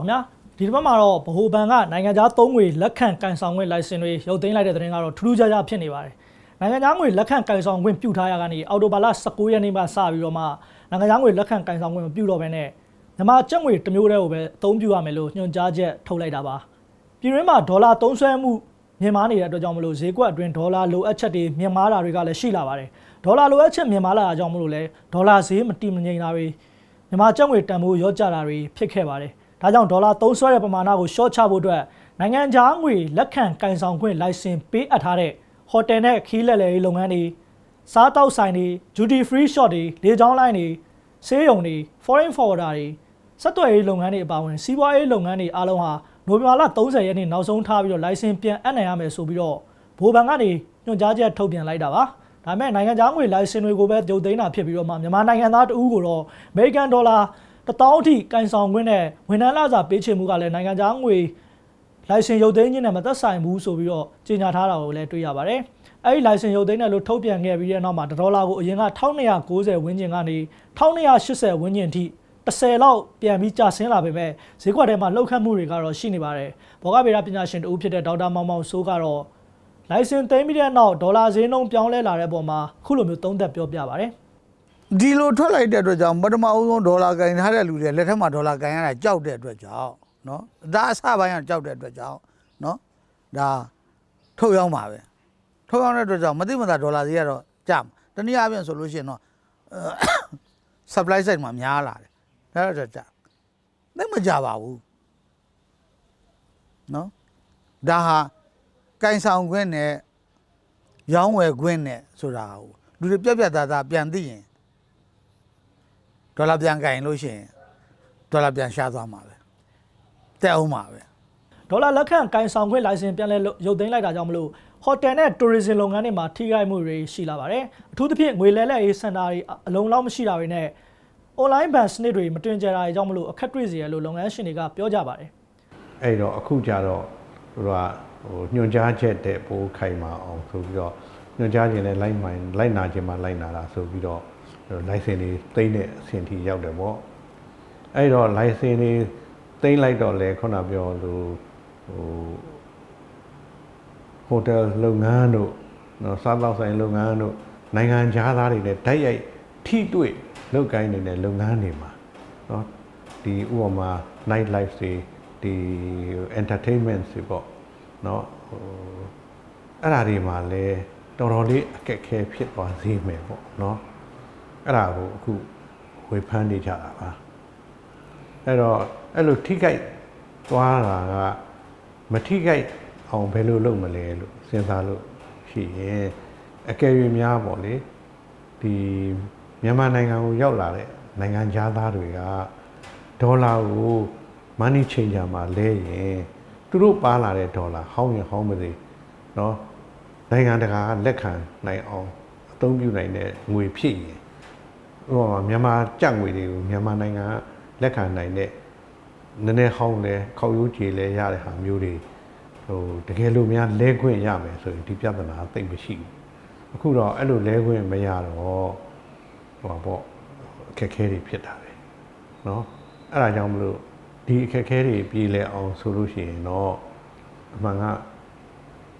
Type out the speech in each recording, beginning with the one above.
မင်္ဂလာပါခင်ဗျာဒီတစ်ပတ်မှာတော့ဗဟိုဘဏ်ကနိုင်ငံခြားသုံးငွေလက်ခံကန်ဆောင်ခွင့်လိုင်စင်တွေရုပ်သိမ်းလိုက်တဲ့သတင်းကတော့ထူးထူးခြားခြားဖြစ်နေပါတယ်နိုင်ငံခြားငွေလက်ခံကန်ဆောင်ခွင့်ပြုထားရကနေအော်တိုဘာလ19ရက်နေ့မှစပြီးတော့မှနိုင်ငံခြားငွေလက်ခံကန်ဆောင်ခွင့်မပြုတော့ဘဲနဲ့မြန်မာကျပ်ငွေတစ်မျိုးတည်းကိုပဲအသုံးပြုရမယ်လို့ညွှန်ကြားချက်ထုတ်လိုက်တာပါပြည်တွင်းမှာဒေါ်လာသုံးစွဲမှုမြင့်မားနေတဲ့အတွက်ကြောင့်မလို့ဈေးကွက်အတွင်းဒေါ်လာလိုအပ်ချက်တွေမြင့်မားတာတွေကလည်းရှိလာပါတယ်ဒေါ်လာလိုအပ်ချက်မြင့်မားလာတာကြောင့်မလို့လဲဒေါ်လာဈေးမတည်မငြိမ်တာတွေမြန်မာကျပ်ငွေတန်ဖိုးရော့ကျတာတွေဖြစ်ခဲ့ပါတယ်။ ဒါကြောင့်ဒေါ်လာသုံးစွဲတဲ့ပမာဏကိုရှော့ချဖို့အတွက်နိုင်ငံခြားငွေလက်ခံကင်ဆောင်ခွင့်လိုင်စင်ပေးအပ်ထားတဲ့ဟိုတယ်နဲ့ခီးလက်လည်ရေးလုပ်ငန်းတွေစားတောက်ဆိုင်တွေ duty free shop တွေလေကြောင်းလိုင်းတွေဆေးရုံတွေ foreign forwarder တွေစက်သွယ်ရေးလုပ်ငန်းတွေအပါအဝင်စီးပွားရေးလုပ်ငန်းတွေအားလုံးဟာနိုဝင်ဘာလ30ရက်နေ့နောက်ဆုံးထားပြီးတော့လိုင်စင်ပြန်အပ်နိုင်ရမယ်ဆိုပြီးတော့ဘိုးဘဏ်ကနေညွှန်ကြားချက်ထုတ်ပြန်လိုက်တာပါ။ဒါပေမဲ့နိုင်ငံခြားငွေလိုင်စင်တွေကိုပဲတုတ်သိမ်းတာဖြစ်ပြီးတော့မှမြန်မာနိုင်ငံသားတဦးကိုတော့အမေ ရိကန်ဒေါ်လာ1000အထိကင်ဆောင်ခွင့်နဲ့ဝန်ထမ်းလစာပေးချေမှုကလည်းနိုင်ငံခြားငွေလိုင်စင်ရုပ်သိမ်းခြင်းနဲ့မသက်ဆိုင်ဘူးဆိုပြီးတော့ကြေညာထားတာကိုလည်းတွေ့ရပါတယ်။အဲဒီလိုင်စင်ရုပ်သိမ်းတယ်လို့ထုတ်ပြန်ခဲ့ပြီးတဲ့နောက်မှာဒေါ်လာကိုအရင်က1290ဝန်းကျင်ကနေ1280ဝန်းကျင်အထိ10လောက်ပြန်ပြီးကျဆင်းလာပေမဲ့ဈေးကွက်ထဲမှာလှုပ်ခတ်မှုတွေကတော့ရှိနေပါတယ်။ဘောဂဗေဒပညာရှင်တဦးဖြစ်တဲ့ဒေါက်တာမောင်မောင်စိုးကတော့လိုင်စင်သိမ်းပြီးတဲ့နောက်ဒေါ်လာဈေးနှုန်းပြောင်းလဲလာတဲ့ပုံမှာခုလိုမျိုးသုံးသပ်ပြောပြပါတယ်။ ဒီလိုထွက်လိုက်တဲ့အတွက်ကြောင့်ပထမအဦးဆုံးဒေါ်လာကင်ထားတဲ့လူတွေလက်ထက်မှာဒေါ်လာကင်ရတာကြောက်တဲ့အတွက်ကြောင့်နော်ဒါအစပိုင်းကကြောက်တဲ့အတွက်ကြောင့်နော်ဒါထုတ်ရောက်မှာပဲထုတ်ရောက်တဲ့အတွက်ကြောင့်မသိမသာဒေါ်လာဈေးကတော့ကျမှာတနည်းအားဖြင့်ဆိုလို့ရှိရင်တော့အဲ supply side မှာများလာတယ်ဒါတော့ကြာသိပ်မကြပါဘူးနော်ဒါဟာကင်ဆောင်ခွင့်နဲ့ရောင်းဝယ်ခွင့်နဲ့ဆိုတာဟိုလူတွေပြက်ပြက်သားသားပြန်သိရင် ဒေါ်လာပြန်ကင်လို့ရှိရင်ဒေါ်လာပြန်ရှားသွားမှာပဲတက်အောင်မှာပဲဒေါ်လာလက်ခံကင်ဆောင်ခွင့်လိုင်စင်ပြန်လဲရုပ်သိမ်းလိုက်တာကြောင့်မလို့ဟိုတယ်နဲ့တိုရီဇင်လုပ်ငန်းတွေမှာထိခိုက်မှုတွေရှိလာပါတယ်အထူးသဖြင့်ငွေလဲလှယ်ရေးစင်တာတွေအလုံးလောက်မရှိတာတွေနဲ့ online ဘဏ်စနစ်တွေမတွင်ကြတာတွေကြောင့်မလို့အခက်တွေ့စေရလို့လုပ်ငန်းရှင်တွေကပြောကြပါတယ်အဲ့တော့အခုကြတော့သူတို့ကဟိုညွှန်ကြားချက်တဲ့ပိုးခိုင်မာအောင်ဆိုပြီးတော့ညွှန်ကြားခြင်းနဲ့လိုက်မိုင်လိုက်နာခြင်းမှာလိုက်နာတာဆိုပြီးတော့ လိုင်စင်တွေသိမ်းတဲ့အဆင့်ထိရောက်တယ်ပေါ့အဲ့တော့လိုင်စင်တွေသိမ်းလိုက်တော့လေခုနပြောလို့ဟိုဟိုတယ်လုပ်ငန်းတို့နော်စားသောက်ဆိုင်လုပ်ငန်းတို့နိုင်ငံခြားသားတွေနဲ့တိုက်ရိုက်ထိတွေ့လုပ်ကိုင်းနေတဲ့လုပ်ငန်းတွေမှာနော်ဒီဥပမာ night life တွေဒီ entertainment တွေပေါ့နော်ဟိုအဲ့ဓာတွေမှာလဲတော်တော်လေးအခက်အခဲဖြစ်သွားစေမယ်ပေါ့နော် အဲ့ဒါကိုအခုဝေဖန်နေကြတာပါအဲ့တော့အဲ့လိုထိခိုက်သွားတာကမထိခိုက်အောင်ဘယ်လိုလုပ်မလဲလို့စဉ်းစားလို့ရှိရင်အကယ်၍များပေါ့လေဒီမြန်မာနိုင်ငံကိုရောက်လာတဲ့နိုင်ငံသားတွေကဒေါ်လာကို money changer မှာလဲရင်သူတို့ပါလာတဲ့ဒေါ်လာဟောင်းရင်ဟောင်းမသိเนาะနိုင်ငံတကာကလက်ခံနိုင်အောင်အသုံးပြုနိုင်တဲ့ငွေဖြစ်ရင် ဟိုမြန်မာကြက်ငွေတွေကိုမြန်မာနိုင်ငံကလက်ခံနိုင်တဲ့နည်းနည်းဟောင်းလဲခောက်ရိုးကြေလဲရတဲ့ဟာမျိုးတွေဟိုတကယ်လို့များလဲခွင့်ရမယ်ဆိုရင်ဒီပြဿနာသိမ့်မရှိဘူးအခုတော့အဲ့လိုလဲခွင့်မရတော့ဟိုပါပေါ့အခက်အခဲတွေဖြစ်တာပဲเนาะအဲ့ဒါကြောင့်မလို့ ဒီအခက်အခဲတွေပြည်လဲအောင်ဆိုလို့ရှိရင်တော့အမှန်က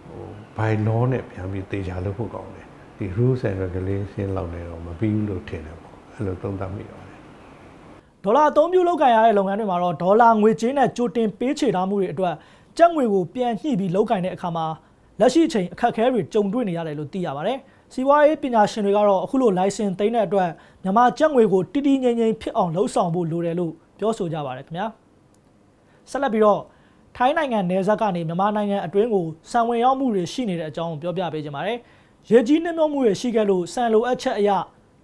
ဟို by law နဲ့ပြန်ပြီးတေချာလုပ်ဖို့ကောင်းတယ်ဒီ rules and regulation လောက်နေတော့မပြီးဘူးလို့ထင်တယ်ပေါ့ အဲ့လိုသုံးသပ်မိပါတယ်ဒေါ်လာအသုံးပြုလုပ်ကိုင်ရတဲ့လုပ်ငန်းတွေမှာတော့ဒေါ်လာငွေကြေးနဲ့ကြိုတင်ပေးချေထားမှုတွေအတွက်ကျပ်ငွေကိုပြန်ညှိပြီးလုပ်ကိုင်တဲ့အခါမှာလက်ရှိအချိန်အခက်အခဲတွေကြုံတွေ့နေရတယ်လို့သိရပါတယ်။စီးပွားရေးပညာရှင်တွေကတော့အခုလို license သိမ်းတဲ့အတွက်မြန်မာကျပ်ငွေကိုတည်တည်ငြိမ်ငြိမ်ဖြစ်အောင်လှုပ်ဆောင်ဖို့လိုတယ်လို့ပြောဆိုကြပါတယ်ခင်ဗျာ။ဆက်လက်ပြီးတော့ထိုင်းနိုင်ငံနယ်စပ်ကနေမြန်မာနိုင်ငံအတွင်းကိုစံဝင်ရောက်မှုတွေရှိနေတဲ့အကြောင်းကိုပြောပြပေးချင်ပါတယ်။ရေကြီးနှမြုံမှုတွေရှိခဲ့လို့စံလိုအပ်ချက်အရ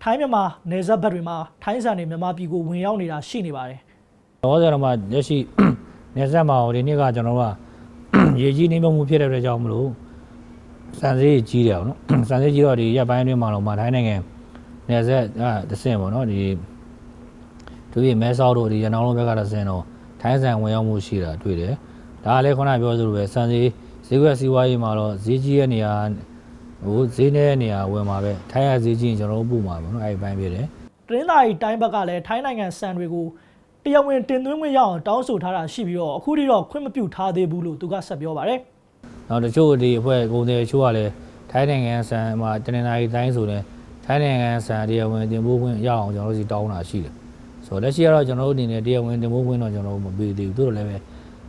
ထိုင်းမြန်မာနယ်စပ်ဘက်တွေမှာထိုင်းစံတွေမြန်မာပြည်ကိုဝင်ရောက်နေတာရှိနေပါတယ်။တော့ဆိုတော့မှလက်ရှိနေဆက်မှာဟိုဒီနေ့ကကျွန်တော်တို့ကရေကြီးနေမှုဖြစ်တဲ့အတွက်ကြောင့်မလို့စံစည်းကြီးတယ်အောင်နော်စံစည်းကြီးတော့ဒီရက်ပိုင်းအတွင်းမှာတော့မထိုင်းနိုင်ငံနေဆက်အဲတဆင့်ပေါ့နော်ဒီသူရဲ့မဲဆောက်တို့ဒီရနောင်းလုံးဘက်ကတဆင့်တော့ထိုင်းဆန်ဝင်ရောက်မှုရှိတာတွေ့တယ်ဒါကလည်းခုနပြောသလိုပဲစံစည်းဈေးကွက်စီးပွားရေးမှာတော့ဈေးကြီးရဲ့နေရာ ဟိုဈေးနေတဲ့နေရာဝင်မှာပဲထိုင်းရဈေးကြီးရင်ကျွန်တော်တို့ပို့မှာပေါ့နော်အဲဒီဘိုင်းပြတယ်တရင်းသာရီတိုင်းဘက်ကလည်းထိုင်းနိုင်ငံစံတွေကိုတရားဝင်တင်သွင်းခွင့်ရအောင်တောင်းဆိုထားတာရှိပြီးတော့အခုထိတော့ခွင့်မပြုထားသေးဘူးလို့သူကဆက်ပြောပါတယ်နောက်တချို့ဒီအဖွဲ့ကုန်တယ်ချို့ကလည်းထိုင်းနိုင်ငံဆန်မှာတနင်္လာရီတိုင်းဆိုရင်ထိုင်းနိုင်ငံဆန်တရားဝင်တင်ပို့ခွင့်ရအောင်ကျွန်တော်တို့စီတောင်းတာရှိတယ်ဆိုတော့လက်ရှိကတော့ကျွန်တော်တို့အနေနဲ့တရားဝင်တင်ပို့ခွင့်တော့ကျွန်တော်တို့မပေးသေးဘူးသူတို့လည်းပဲ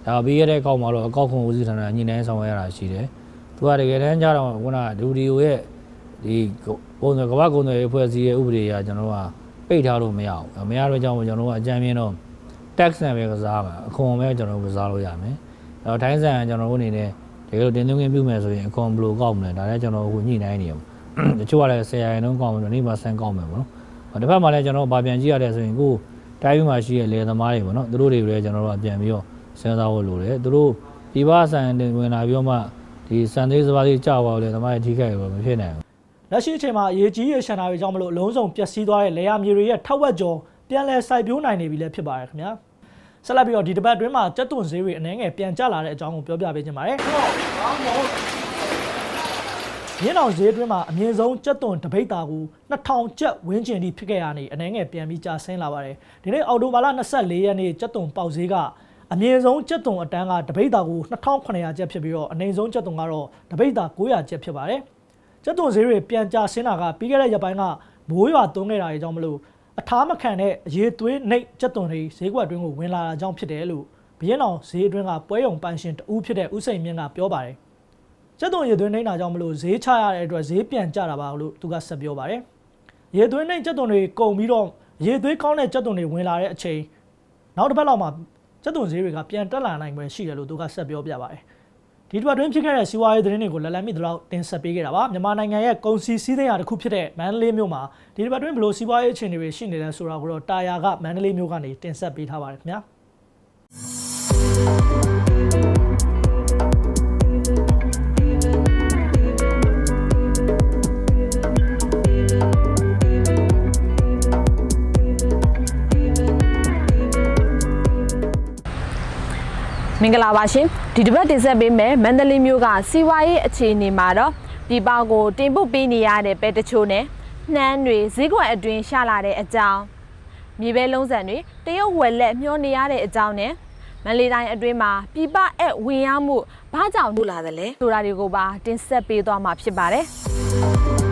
ဒါပြီးရတဲ့ကောက်မှာတော့အကောက်ခွန်ဦးစီးဌာနညှိနှိုင်းဆောင်ရွက်ရတာရှိတယ် သူကတကယ်တမ်းကျတော့ခုနဒူဒီယိုရဲ့ဒီပုံစံကမ္ဘာကုန်တယ်အဖွဲ့အစည်းရဲ့ဥပဒေအရကျွန်တော်တို့ကပိတ်ထားလို့မရဘူးမရတော့ကြောင့်ကျွန်တော်တို့ကအကြမ်းမြင်တော့ tax နဲ့ပဲကစားမှာအခွန်ပဲကျွန်တော်တို့ကစားလို့ရမယ်အဲ့တော့ထိုင်းဆန်ကကျွန်တော်တို့အနေနဲ့တကယ်လို့တင်းသွင်းခွင့်ပြုမယ်ဆိုရင်အကွန်ဘယ်လိုကောက်မလဲဒါလည်းကျွန်တော်အခုညှိနှိုင်းနေရမှာတချို့ကလည်း10ရာခိုင်နှုန်းကောက်မယ်ဆိုနေ့မှဆန်းကောက်မယ်ပေါ့နော်တစ်ဖက်မှာလည်းကျွန်တော်ဗာပြန်ကြည့်ရတဲ့ဆိုရင်ကိုတိုင်းပြည်မှာရှိတဲ့လေသမားတွေပေါ့နော်သူတို့တွေလည်းကျွန်တော်တို့အပြန်ပြီးတော့စဉ်းစားဖို့လိုတယ်သူတို့ဒီဘာဆန်တင်ဝင်လာပြီးတော့မှ ဒီစံသေးစပါးလေးကြောက်ပါလို့လေသမားတွေထိခိုက်ရောမဖြစ်နိုင်ဘူးလက်ရှိအချိန်မှာအရေးကြီးရရှန်တာတွေကြောင့်မလို့အလုံးစုံပျက်စီးသွားတဲ့လေယာမြေတွေရဲ့ထောက်ဝက်ကျော်ပြန်လည်စိုက်ပျိုးနိုင်နေပြီလည်းဖြစ်ပါတယ်ခင်ဗျာဆက်လက်ပြီးတော့ဒီတစ်ပတ်အတွင်းမှာစက်သွန်ဈေးတွေအနည်းငယ်ပြန်ကျလာတဲ့အကြောင်းကိုပြောပြပေးခြင်းပါတယ်ရင်းအောင်ဈေးအတွင်းမှာအမြင့်ဆုံးစက်သွန်တပိတ်တာကို2000ကျပ်ဝန်းကျင်ထိဖြစ်ခဲ့ရနေအနည်းငယ်ပြန်ပြီးကျဆင်းလာပါတယ်ဒီနေ့အော်တိုဘာလ24ရက်နေ့စက်သွန်ပေါက်ဈေးက အမြင့်ဆုံးစက်သွန်အတန်းကတပိတ်တာကို2900ကျပ်ဖြစ်ပြီးတော့အနိမ့်ဆုံးစက်သွန်ကတော့တပိတ်တာ900ကျပ်ဖြစ်ပါတယ်ကျက်သွန်ဈေးတွေပြန်ကျဆင်းတာကပြီးခဲ့တဲ့ရက်ပိုင်းကမိုးရွာသွန်းခဲ့တာတွေကြောင့်မလို့အထားမခံတဲ့အရေးသွေးနှိပ်ကျက်သွန်တွေဈေးကွက်အတွင်းကိုဝင်လာတာကြောင့်ဖြစ်တယ်လို့ဘရင်အောင်ဈေးအတွင်းကပွဲရုံပန်းရှင်တဦးဖြစ်တဲ့ဦးစိန်မြင့်ကပြောပါတယ်ကျက်သွန်ရေသွေးနှိပ်တာကြောင့်မလို့ဈေးချရတဲ့အတွက်ဈေးပြန်ကျတာပါလို့သူကဆက်ပြောပါတယ်ရေသွေးနှိပ်ကျက်သွန်တွေကုန်ပြီးတော့ရေသွေးကောင်းတဲ့ကျက်သွန်တွေဝင်လာတဲ့အချိန်နောက်တစ်ပတ်လောက်မှာ ကျက်သွန်ဈေးတွေကပြန်တက်လာနိုင်ပွဲရှိတယ်လို့သူကဆက်ပြောပြပါတယ်ဒီတစ်ပတ်တွင်းဖြစ်ခဲ့တဲ့စီးပွားရေးသတင်းတွေကိုလက်လက်မိသလောက်တင်ဆက်ပေးခဲ့တာပါမြန်မာနိုင်ငံရဲ့ကုန်စည်စည်းစိမ်ရာတစ်ခုဖြစ်တဲ့မန္တလေးမြို့မှာဒီတစ်ပတ်တွင်းဘယ်လိုစီးပွားရေးအခြေအနေတွေရှိနေလဲဆိုတာကိုတော့တာယာကမန္တလေးမြို့ကနေတင်ဆက်ပေးထားပါတယ်ခင်ဗျာ င်္ဂလာပါရှင်ဒီတစ်ပတ်တင်ဆက်ပေးမယ်မန္တလေးမြို့ကစီဝါရေးအခြေအနေမှာတော့ဒီပေါကိုတင်ပုတ်ပေးနေရတဲ့ပဲတချို့နဲ့နှမ်းတွေဈေးကွက်အတွင်းရှာလာတဲ့အကြောင်းမြေပဲလုံးစံတွေတရုတ်ဝယ်လက်မျောနေရတဲ့အကြောင်းနဲ့မန္တလေးတိုင်းအတွင်းမှာပြပအက်ဝင်ရောက်မှုဘာကြောင့်လို့လာတယ်လဲဆိုတာတွေကိုပါတင်ဆက်ပေးသွားမှာဖြစ်ပါတယ်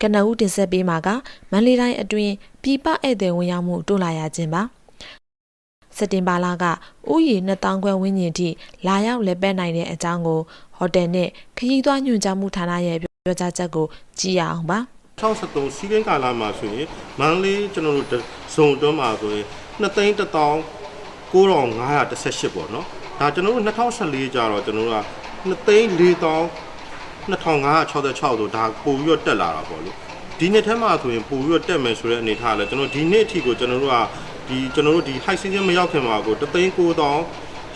ကနဦးတင်ဆက်ပေးမှာကမန္တလေးတိုင်းအတွင်းပြည်ပဧည့်သည်ဝင်ရောက်မှုတိုးလာရခြင်းပါစက်တင်ဘာလကဥယျာဉ်2000ခွဲဝန်းကျင်ထိလာရောက်လက်ပတ်နိုင်တဲ့အကြောင်းကိုဟိုတယ်နဲ့ခရီးသွားညွှန်ကြားမှုဌာနရဲ့ပြောကြားချက်ကိုကြည့်ရအောင်ပါ63စီးကင်းကာလာမှာဆိုရင်မန္တလေးကျွန်တော်တို့ဇုံတွန်းမှာဆိုရင်2သိန်း1000 9518ပေါ့နော်ဒါကျွန်တော်တို့2014ကျတော့ကျွန်တော်တို့က2သိန်း4000 2566ဆိုဒါပို့ပြီးတော့တက်လာတာပေါ့လေဒီနှစ်ထဲမှာဆိုရင်ပို့ပြီးတော့တက်မယ်ဆိုတဲ့အနေထားလဲကျွန်တော်ဒီနှစ်အထိကိုကျွန်တော်တို့ကဒီကျွန်တော်တို့ဒီ high season မရောက်ခင်မှာကို3သိန်း9000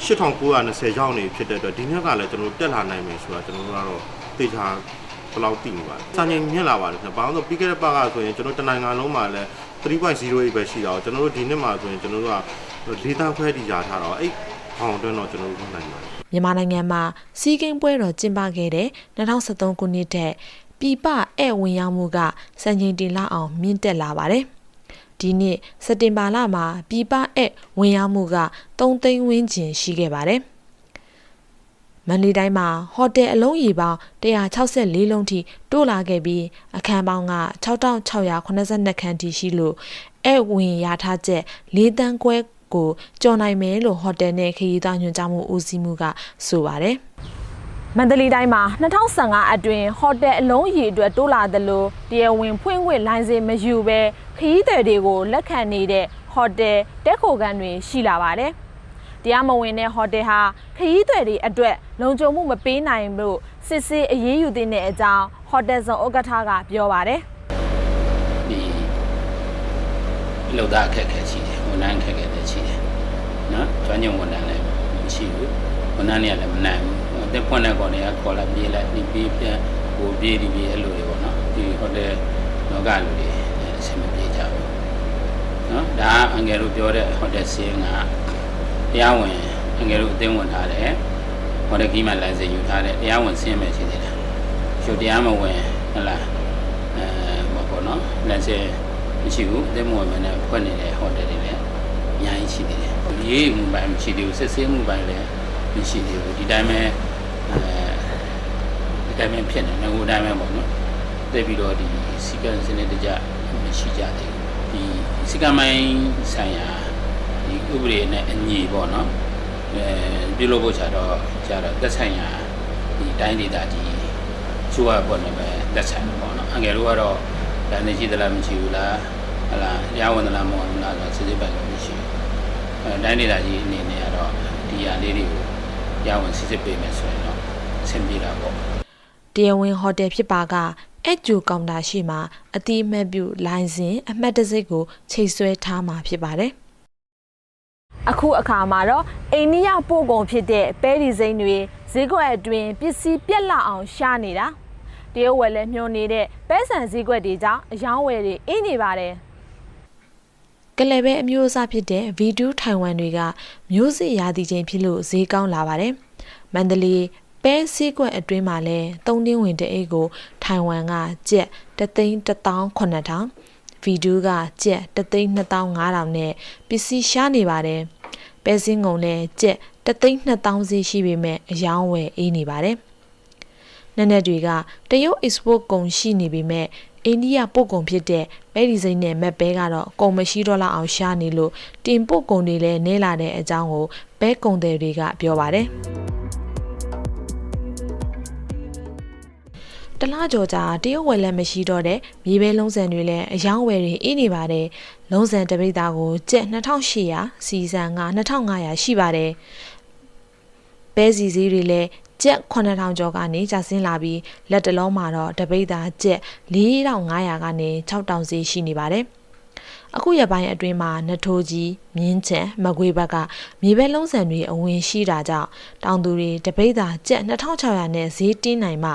8920ရောက်နေဖြစ်တဲ့အတွက်ဒီနှစ်ကလည်းကျွန်တော်တို့တက်လာနိုင်မယ်ဆိုတာကျွန်တော်တို့ကတော့သိချာဘယ်လောက်သိနေပါလဲ။စာငင်မြင့်လာပါတယ်ခင်ဗျ။ဘာလို့လဲဆိုပြီးခဲ့တဲ့ပတ်ကဆိုရင်ကျွန်တော်တနိုင်ငံလုံးမှာလည်း3.08ပဲရှိတာ။ကျွန်တော်တို့ဒီနှစ်မှာဆိုရင်ကျွန်တော်တို့က၄တန်းခွဲတီရာထားတော့အဲ့ဘောင်အတွင်းတော့ကျွန်တော်တို့လုပ်နိုင်ပါတယ်။ မြန်မာနိုင်ငံမှာစီးကင်းပွဲတော်ကျင်းပခဲ့တဲ့2023ခုနှစ်ထက်ပြည်ပဧည့်ဝင်ရောက်မှုကစံချိန်တင်လောက်အောင်မြင့်တက်လာပါတယ်။ဒီနှစ်စက်တင်ဘာလမှာပြည်ပဧည့်ဝင်ရောက်မှုက3သိန်းဝန်းကျင်ရှိခဲ့ပါတယ်။မန္တလေးတိုင်းမှာဟိုတယ်အလုံးရေပေါင်း164လုံးထိတိုးလာခဲ့ပြီးအခန်းပေါင်းက6682ခန်းထိရှိလို့ဧည့်ဝင်ရထားချက်၄တန်းခွဲ ကိုကြော်နိုင်မယ်လို့ဟိုတယ်နဲ့ခရီးသွားညွှန်ကြားမှုဦးစီးမှုကဆိုပါတယ်။မန္တလေးတိုင်းမှာ2015အတွင်းဟိုတယ်အလုံးရေအတွက်တိုးလာသလိုတရားဝင်ဖွင့်ခွင့်လိုင်းစင်မယူဘဲခရီးသည်တွေကိုလက်ခံနေတဲ့ဟိုတယ်တက်ခိုကန်တွေရှိလာပါတယ်။တရားမဝင်တဲ့ဟိုတယ်ဟာခရီးသည်တွေအတွက်လုံခြုံမှုမပေးနိုင်လို့စစ်ဆေးအရေးယူတဲ့အကြောင်းဟိုတယ်ဆောင်ဥက္ကဋ္ဌကပြောပါတယ် ဒီ လောက်သားအခက်အခဲရှိတယ်ဝန်ထမ်းအခက်အခဲတွေရှိတယ်နော်ကျွမ်းကျင်ဝန်ထမ်းလည်းမရှိဘူးဝန်ထမ်းတွေကလည်းမနိုင်ဘူးအသက်ဖွင့်တဲ့ကောင်တွေကခေါ်လာပြေးလိုက်ဒီပြေးပြန်ဟိုပြေးဒီပြေးအဲ့လိုတွေပေါ့နော်ဒီဟိုတယ်လောကလူတွေအဆင်မပြေကြဘူးနော်ဒါအငယ်တို့ပြောတဲ့ဟိုတယ်စီးကတရားဝင်အငယ်တို့အသိဝင်ထားတယ်ဟိုတယ်ကြီးမှလိုင်စင်ယူထားတဲ့တရားဝင်ဆင်းမယ်ရှိသေးတယ်ချိုတရားမဝင်ဟလာအဲဘာပေါ့နော်လမ်းစဲ မရှိဘူးအသက်မဝင်မနဲ့ဖွင့်နေတဲ့ဟိုတယ်တွေလည်းအများကြီးရှိသေးတယ်ရေးမှုပိုင်းမရှိသေးဘူးစစ်ဆေးမှုပိုင်းလည်းမရှိသေးဘူးဒီတိုင်းပဲအဲဒီတိုင်းပဲဖြစ်နေငကိုတိုင်းပဲပေါ့နော်တက်ပြီးတော့ဒီစီကံစနစ်တကျမရှိကြသေးဘူးဒီစီကံမိုင်းဆိုင်ရာဒီဥပဒေနဲ့အညီပေါ့နော်အဲပြုလုပ်ဖို့ချတော့ကျတော့သက်ဆိုင်ရာဒီတိုင်းဒေသကြီးချိုးရပေါ့နေပဲသက်ဆိုင်ပေါ့နော်အငယ်တို့ကတော့ ဒါနေရှိသလားမရှိဘူးလားဟလာရဝန်သလားမဝင်ဘူးလားဆိုစစ်စစ်ပိုင်လို့မရှိဘူးအဲတိုင်းဒေသကြီးအနေနဲ့ကတော့ဒီဟာလေးတွေကိုရဝန်စစ်စစ်ပေးမယ်ဆိုရင်တော့အဆင်ပြေတာပေါ့တရားဝင်ဟိုတယ်ဖြစ်ပါကအက်ဂျူကောင်တာရှိမှာအတိအမှတ်ပြုလိုင်စင်အမှတ်တံဆိပ်ကိုချိတ်ဆွဲထားမှာဖြစ်ပါတယ်။အခုအခါမှာတော့အိန္ဒိယပို့ကုန်ဖြစ်တဲ့ပဲဒီစိမ့်တွေဈေးကွက်အတွင်းပစ္စည်းပြက်လက်အောင်ရှာနေတာ တရုတ်ဝယ်လဲမျှော်နေတဲ့ပဲဆန်ဈေးကွက်တွေကြောင့်အယောင်းဝယ်တွေအင်းနေပါတယ်ကလယ်ပဲအမျိုးအစားဖြစ်တဲ့ V2 ထိုင်ဝမ်တွေကမျိုးစစ်ရာသီချိန်ဖြစ်လို့ဈေးကောင်းလာပါတယ်။မန္တလေးပဲစီးကွက်အတွင်းမှာလဲသုံးတင်းဝင်တအိတ်ကို ထိုင်ဝမ်ကကျက်3,18000 V2 ကကျက်3,2500နဲ့ပစ္စည်းရှားနေပါတယ်။ပဲစင်းငုံလဲကျက်3,2000စီရှိပေမဲ့အယောင်းဝယ်အေးနေပါတယ်။ နက်နက်တွေကတရုတ် export ကုန်ရှိနေပေမဲ့အိန္ဒိယပို့ကုန်ဖြစ်တဲ့ပဲဒီစိမ့်နဲ့မက်ပဲကတော့ကုန်မရှိတော့လောက်အောင်ရှားနေလို့တင်ပို့ကုန်တွေလည်းနဲလာတဲ့အကြောင်းကိုပဲကုန်သည်တွေကပြောပါတယ်တလားကြော်ကြာတရုတ်ဝယ်လက်မရှိတော့တဲ့မြေပဲလုံးစံတွေလည်းအယောင်းဝယ်တွေအေးနေပါတယ်လုံးစံတပိတ်သားကိုကျက်2800စီစံက2500ရှိပါတယ်ပဲစီစည်းတွေလည်း ကျက်9000ကျော်ကနေကျဆင်းလာပြီးလက်တလုံးမှာတော့တပိတ်သားကျက်4500ကနေ6000စီရှိနေပါတယ်အခုရပိုင်းအတွင်းမှာနထိုးကြီးမြင်းချံမကွေးဘက်ကမြေပဲလုံးစံတွေအဝင်ရှိတာကြောင့်တောင်သူတွေတပိတ်သာကျက်2600နဲ့ဈေးတင်းနိုင်မှ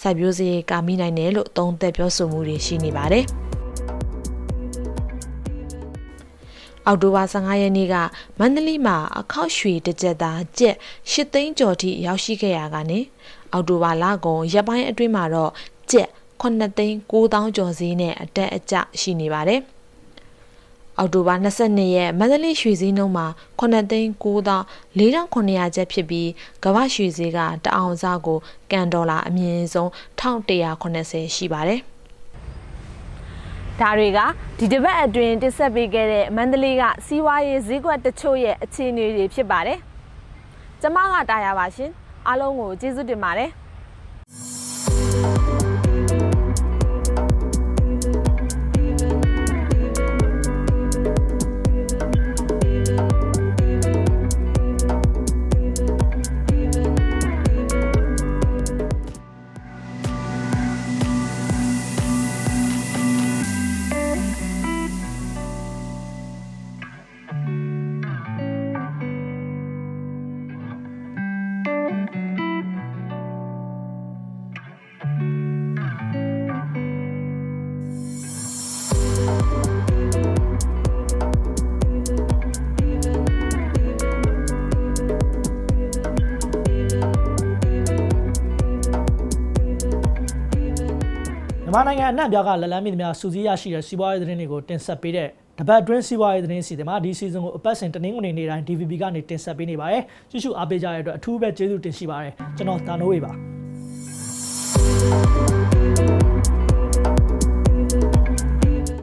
စိုက်ပျိုးစရိတ်ကာမိနိုင်တယ်လို့သုံးသပ်ပြောဆိုမှုတွေရှိနေပါတယ် အောက်တိုဘာ15ရက်နေ့ကမန္တလေးမှာအခောက်ရွှေတစ်ကြက်သားကျက်8သိန်းကျော်ထိရောက်ရှိခဲ့ရကနေအောက်တိုဘာလကုန်ရက်ပိုင်းအတွင်းမှာတော့ကျက်9သိန်း9000ကျော်ဈေးနဲ့အတက်အကျရှိနေပါတယ်။အောက်တိုဘာ22ရက်မန္တလေးရွှေစည်းနှုန်းမှာ9သိန်း9400ကျပ်ဖြစ်ပြီးကမ္ဘာရွှေစည်းကတအောင်စားကိုကန်ဒေါ်လာအမြင့်ဆုံး1180ရှိပါတယ်။ ဒါတွေကဒီတစ်ပတ်အတွင်းတင်ဆက်ပေးခဲ့တဲ့မန္တလေးကစီးပွားရေးဈေးကွက်တချို့ရဲ့အခြေအနေတွေဖြစ်ပါတယ်ကျမကတာယာပါရှင်အားလုံးကိုကျေးဇူးတင်ပါတယ် မြန်မာနိုင်ငံအနှံ့ပြားကလက်လန်းမိသမျှစူစီးရရှိတဲ့စီးပွားရေးသတင်းတွေကိုတင်ဆက်ပေးတဲ့တပတ်တွင်းစီးပွားရေးသတင်းစီစဉ်မှာဒီစီဇန်ကိုအပတ်စဉ်တနင်္ဂနွေနေ့တိုင်း DVB ကနေတင်ဆက်ပေးနေပါတယ်။ကြည့်ရှုအားပေးကြရတဲ့အတွက်အထူးပဲကျေးဇူးတင်ရှိပါတယ်။ကျွန်တော်တာနိုးဝေပါ။